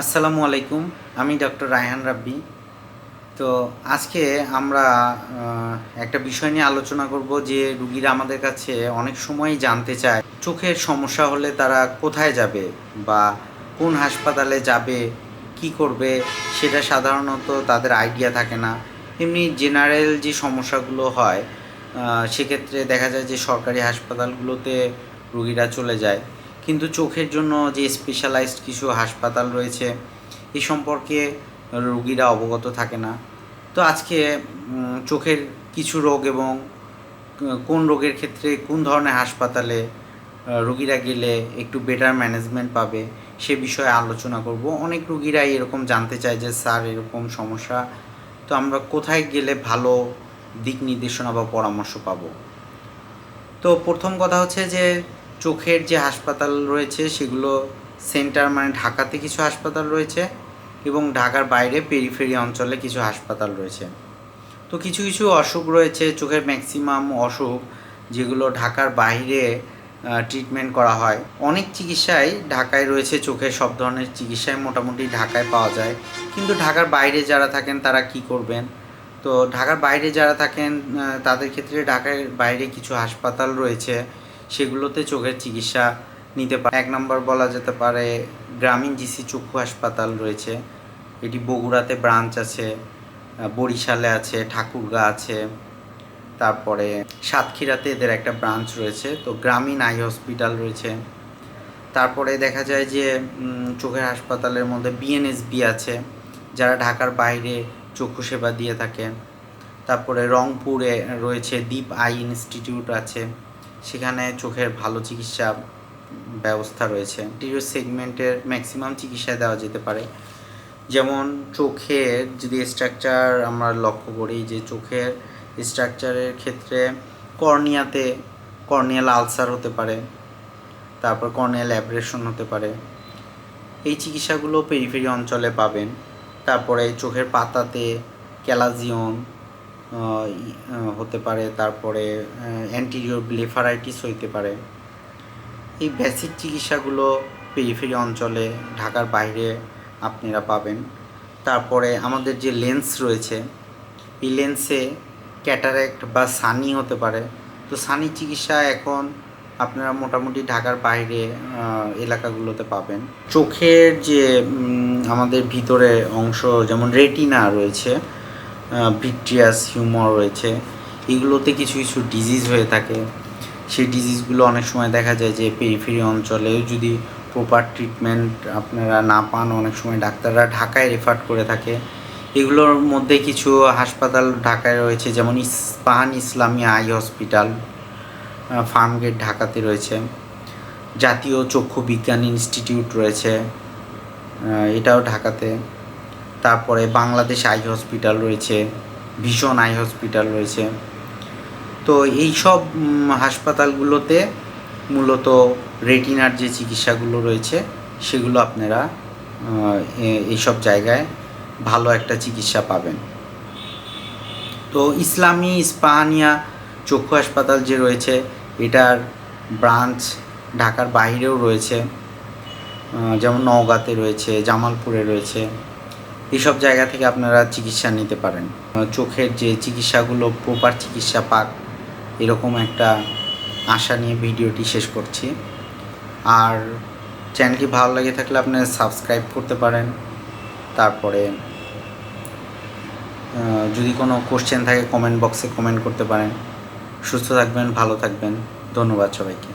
আসসালামু আলাইকুম, আমি ডক্টর রায়হান রাব্বি। তো আজকে আমরা একটা বিষয় নিয়ে আলোচনা করব যে রুগীরা আমাদের কাছে অনেক সময় জানতে চায়, চোখের সমস্যা হলে তারা কোথায় যাবে বা কোন হাসপাতালে যাবে, কি করবে, সেটা সাধারণত তাদের আইডিয়া থাকে না। এমনি জেনারেল যে সমস্যাগুলো হয় সেক্ষেত্রে দেখা যায় যে সরকারি হাসপাতালগুলোতে রুগীরা চলে যায়। কিন্তু চোখের জন্য যে স্পেশালাইজড কিছু হাসপাতাল রয়েছে, এ সম্পর্কে রুগীরা অবগত থাকে না। তো আজকে চোখের কিছু রোগ এবং কোন রোগের ক্ষেত্রে কোন ধরনের হাসপাতালে রুগীরা গেলে একটু বেটার ম্যানেজমেন্ট পাবে, সে বিষয়ে আলোচনা করব। অনেক রুগীরাই এরকম জানতে চায় যে, স্যার, এরকম সমস্যা, তো আমরা কোথায় গেলে ভালো দিক নির্দেশনা বা পরামর্শ পাবো? তো প্রথম কথা হচ্ছে যে চোখের যে হাসপাতাল রয়েছে সেগুলো সেন্টার মানে ঢাকাতে কিছু হাসপাতাল রয়েছে এবং ঢাকার বাইরে পেরিফেরি অঞ্চলে কিছু হাসপাতাল রয়েছে। তো কিছু কিছু অসুখ রয়েছে, চোখের ম্যাক্সিমাম অসুখ যেগুলো ঢাকার বাইরে ট্রিটমেন্ট করা হয়। অনেক চিকিৎসাই ঢাকায় রয়েছে, চোখের সব ধরনের চিকিৎসাই মোটামুটি ঢাকায় পাওয়া যায়। কিন্তু ঢাকার বাইরে যারা থাকেন তারা কি করবেন? তো ঢাকার বাইরে যারা থাকেন তাদের ক্ষেত্রে ঢাকার বাইরে কিছু হাসপাতাল রয়েছে। সেগুলোতে চোখের চিকিৎসা নিতে পারে। এক নম্বর বলা যেতে পারে, গ্রামীণ জিসি চক্ষু হাসপাতাল রয়েছে। এটি বগুড়াতে ব্রাঞ্চ আছে বরিশালে আছে, ঠাকুরগা আছে। তারপরে সাতক্ষীরাতে এদের একটা ব্রাঞ্চ রয়েছে, তো গ্রামীণ আই হসপিটাল রয়েছে। তারপরে দেখা যায় যে চোখের হাসপাতালের মধ্যে বিএনএসবি আছে, যারা ঢাকার বাইরে চক্ষু সেবা দিয়ে থাকে। তারপরে রংপুরে রয়েছে দীপ আই ইনস্টিটিউট আছে। সেখানে চোখের ভালো চিকিৎসা ব্যবস্থা রয়েছে। টিরো সেগমেন্টের ম্যাক্সিমাম চিকিৎসা দেওয়া যেতে পারে। যেমন চোখের যদি স্ট্রাকচার আমরা লক্ষ্য করি যে চোখের স্ট্রাকচারের ক্ষেত্রে কর্নিয়াতে কর্নিয়াল আলসার হতে পারে, তারপর কর্নিয়াল অ্যাব্রেশন হতে পারে। এই চিকিৎসাগুলো পেরিফেরি অঞ্চলে পাবেন। তারপরে চোখের পাতাতে ক্যালাজিয়ন হতে পারে, তারপরে অ্যান্টিরিয়র ব্লেফারাইটিস হইতে পারে। এই বেসিক চিকিৎসাগুলো পেরিফেরি অঞ্চলে, ঢাকার বাইরে আপনারা পাবেন। তারপরে আমাদের যে লেন্স রয়েছে, এই লেন্সে ক্যাটারেক্ট বা সানি হতে পারে। তো সানি চিকিৎসা এখন আপনারা মোটামুটি ঢাকার বাইরে এলাকাগুলোতে পাবেন। চোখের যে আমাদের ভিতরে অংশ, যেমন রেটিনা রয়েছে ভিট্রিয়াস হিউমার রয়েছে, এগুলোতে কিছু কিছু ডিজিজ হয়ে থাকে। সেই ডিজিজগুলো অনেক সময় দেখা যায় যে পেরিফেরি অঞ্চলে যদি প্রপার ট্রিটমেন্ট আপনারা না পান, অনেক সময় ডাক্তাররা ঢাকায় রেফার করে থাকে। এগুলোর মধ্যে কিছু হাসপাতাল ঢাকায় রয়েছে, যেমন ইস্পাহান ইসলামী আই হসপিটাল ফার্মগেট ঢাকাতে রয়েছে। জাতীয় চক্ষু বিজ্ঞান ইনস্টিটিউট রয়েছে এটাও ঢাকাতে। তারপরে বাংলাদেশ আই হসপিটাল রয়েছে, ভীষণ আই হসপিটাল রয়েছে। তো এই সব হাসপাতালগুলোতে মূলত রেটিনার যে চিকিৎসাগুলো রয়েছে, সেগুলো আপনারা এইসব জায়গায় ভালো একটা চিকিৎসা পাবেন। তো ইসলামী ইস্পাহানিয়া চক্ষু হাসপাতাল যে রয়েছে, এটার ব্রাঞ্চ ঢাকার বাইরেও রয়েছে। যেমন নওগাঁতে রয়েছে, জামালপুরে রয়েছে। এইসব জায়গা থেকে আপনারা চিকিৎসা নিতে পারেন। চোখের যে চিকিৎসাগুলো প্রপার চিকিৎসা পাক, এরকম একটা আশা নিয়ে ভিডিওটি শেষ করছি। আর চ্যানেলটি ভালো লেগে থাকলে আপনারা সাবস্ক্রাইব করতে পারেন। তারপরে যদি কোনো কোশ্চেন থাকে কমেন্ট বক্সে কমেন্ট করতে পারেন। সুস্থ থাকবেন, ভালো থাকবেন। ধন্যবাদ সবাইকে।